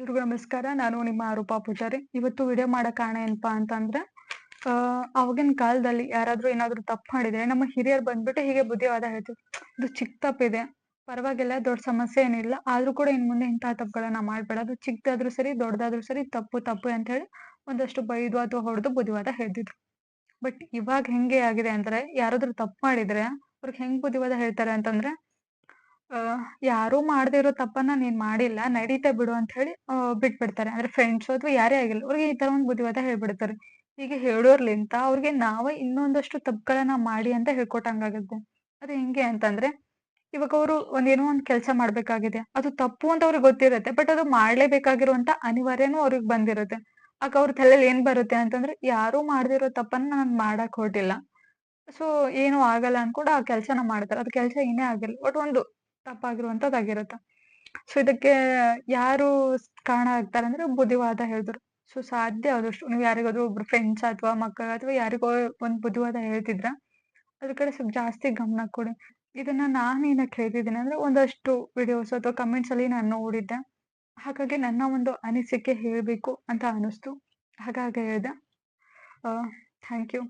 ಎಲ್ರಿಗೂ ನಮಸ್ಕಾರ. ನಾನು ನಿಮ್ಮ ರೂಪಾ ಪೂಜಾರಿ. ಇವತ್ತು ವಿಡಿಯೋ ಮಾಡೋ ಕಾರಣ ಏನಪ್ಪಾ ಅಂತಂದ್ರೆ ಅವಾಗಿನ ಕಾಲದಲ್ಲಿ ಯಾರಾದ್ರೂ ಏನಾದ್ರೂ ತಪ್ಪು ಮಾಡಿದ್ರೆ ನಮ್ಮ ಹಿರಿಯರು ಬಂದ್ಬಿಟ್ಟು ಹೀಗೆ ಬುದ್ಧಿವಾದ ಹೇಳ್ತಿದ್ರು. ಇದು ಚಿಕ್ಕ ತಪ್ಪಿದೆ. ಪರವಾಗಿಲ್ಲ, ದೊಡ್ಡ ಸಮಸ್ಯೆ ಏನಿಲ್ಲ. ಆದ್ರೂ ಕೂಡ ಇನ್ ಮುಂದೆ ಇಂತಹ ತಪ್ಪುಗಳನ್ನ ಮಾಡ್ಬೇಡ. ಅದು ಚಿಕ್ಕದಾದ್ರೂ ಸರಿ, ದೊಡ್ಡದಾದ್ರೂ ಸರಿ, ತಪ್ಪು ತಪ್ಪು ಅಂತ ಹೇಳಿ ಒಂದಷ್ಟು ಬೈದು ಅಥವಾ ಹೊಡೆದು ಬುದ್ಧಿವಾದ ಹೇಳ್ತಿದ್ರು. ಬಟ್ ಇವಾಗ ಹೆಂಗೆ ಆಗಿದೆ ಅಂದ್ರೆ, ಯಾರಾದ್ರೂ ತಪ್ಪು ಮಾಡಿದ್ರೆ ಅವ್ರಿಗೆ ಹೆಂಗ್ ಬುದ್ಧಿವಾದ ಹೇಳ್ತಾರೆ ಅಂತಂದ್ರೆ ಯಾರೂ ಯಾರು ಮಾಡದಿರೋ ತಪ್ಪನ್ನ ನೀನ್ ಮಾಡಿಲ್ಲ, ನಡೀತಾ ಬಿಡು ಅಂತ ಹೇಳಿ ಬಿಟ್ ಬಿಟ್ಬಿಡ್ತಾರೆ. ಅಂದ್ರೆ ಫ್ರೆಂಡ್ಸ್ ಅಥವಾ ಯಾರೇ ಆಗಿಲ್ಲ ಅವ್ರಿಗೆ ಈ ತರ ಒಂದು ಬುದ್ಧಿವಾದ ಹೇಳ್ಬಿಡ್ತಾರೆ. ಹೀಗೆ ಹೇಳೋರ್ಲಿಂತ ಅವ್ರಿಗೆ ನಾವ ಇನ್ನೊಂದಷ್ಟು ತಪ್ಪುಗಳನ್ನ ಮಾಡಿ ಅಂತ ಹೇಳ್ಕೊಟ್ಟಂಗಾಗುತ್ತೆ. ಅದು ಹೆಂಗೆ ಅಂತಂದ್ರೆ, ಇವಾಗ ಅವರು ಒಂದೇನೋ ಒಂದ್ ಕೆಲಸ ಮಾಡ್ಬೇಕಾಗಿದೆ. ಅದು ತಪ್ಪು ಅಂತ ಅವ್ರಿಗೆ ಗೊತ್ತಿರುತ್ತೆ ಬಟ್ ಅದು ಮಾಡ್ಲೇಬೇಕಾಗಿರುವಂತ ಅನಿವಾರ್ಯನೂ ಅವ್ರಿಗೆ ಬಂದಿರುತ್ತೆ. ಆಗ ಅವ್ರ ತಲೆಯಲ್ಲಿ ಏನ್ ಬರುತ್ತೆ ಅಂತಂದ್ರೆ, ಯಾರು ಮಾಡದಿರೋ ತಪ್ಪನ್ನ ನಾನು ಮಾಡಕ್ ಹೊರಟಿಲ್ಲ ಸೊ ಏನು ಆಗಲ್ಲ ಅನ್ಕೊಂಡು ಆ ಕೆಲ್ಸನ ಮಾಡ್ತಾರೆ. ಅದು ಕೆಲಸ ಏನೇ ಆಗಿಲ್ಲ ಬಟ್ ಒಂದು ತಪ್ಪಾಗಿರುವಂತದ್ದಾಗಿರುತ್ತೆ. ಸೊ ಇದಕ್ಕೆ ಯಾರು ಕಾರಣ ಆಗ್ತಾರೆ ಅಂದ್ರೆ ಬುದ್ಧಿವಾದ ಹೇಳಿದ್ರು. ಸೊ ಸಾಧ್ಯ ಆದಷ್ಟು ನೀವು ಯಾರಿಗಾದ್ರೂ ಒಬ್ರು ಫ್ರೆಂಡ್ಸ್ ಅಥವಾ ಮಕ್ಕಳು ಅಥವಾ ಯಾರಿಗೋ ಒಂದ್ ಬುದ್ಧಿವಾದ ಹೇಳ್ತಿದ್ರ, ಅದ್ರ ಕಡೆ ಸ್ವಲ್ಪ ಜಾಸ್ತಿ ಗಮನ ಕೊಡಿ. ಇದನ್ನ ನಾನು ಏನಕ್ಕೆ ಹೇಳ್ತಿದ್ದೀನಿ ಅಂದ್ರೆ ಒಂದಷ್ಟು ವಿಡಿಯೋಸ್ ಅಥವಾ ಕಮೆಂಟ್ಸ್ ಅಲ್ಲಿ ನಾನು ನೋಡಿದ್ದೆ. ಹಾಗಾಗಿ ನನ್ನ ಒಂದು ಅನಿಸಿಕೆ ಹೇಳಬೇಕು ಅಂತ ಅನಿಸ್ತು. ಹಾಗಾಗಿ ಹೇಳ್ದೆ. Thank you